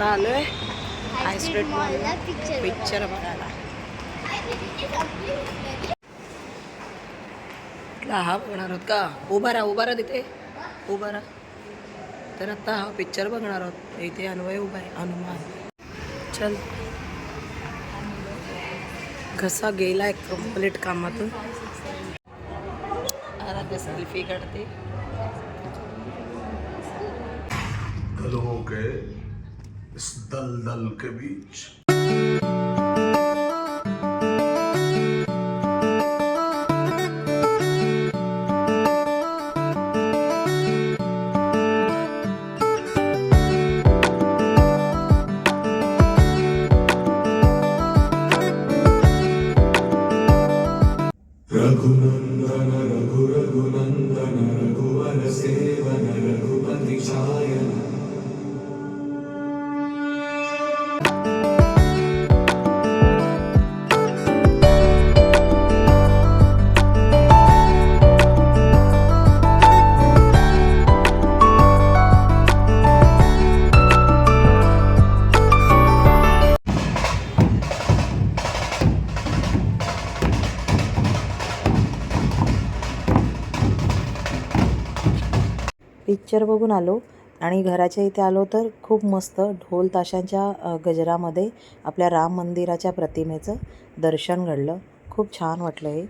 आता स्ट्रीट मॉलला मॉलला पिक्चर पिक्चर बघायला. हा बघणार आहोत का? उभा राहा उभा राहा तिथे. उभा राहा. तर आता हा पिक्चर बघणार आहोत. इथे अन्वय उभा आहे हनुमान. चल. घसा गेलाय कंप्लीट कामातून. आराध्य सेल्फी काढते. दलों के इस दलदल के बीच। रघुनंदन रघु रघुनंदन रघु पिक्चर बघून आलो आणि घराच्या इथे आलो तर खूप मस्त ढोल ताशांच्या गजरामध्ये आपल्या राम मंदिराच्या प्रतिमेचं दर्शन घडलं. खूप छान वाटलं हे.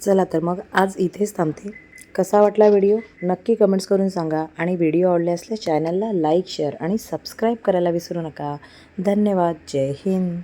चला तर मग आज इथेच थांबते. कसा वाटला व्हिडिओ? नक्की कमेंट्स करून सांगा आणि व्हिडिओ आवडले असल्यास चॅनलला लाईक शेअर आणि सबस्क्राईब करायला विसरू नका. धन्यवाद. जय हिंद.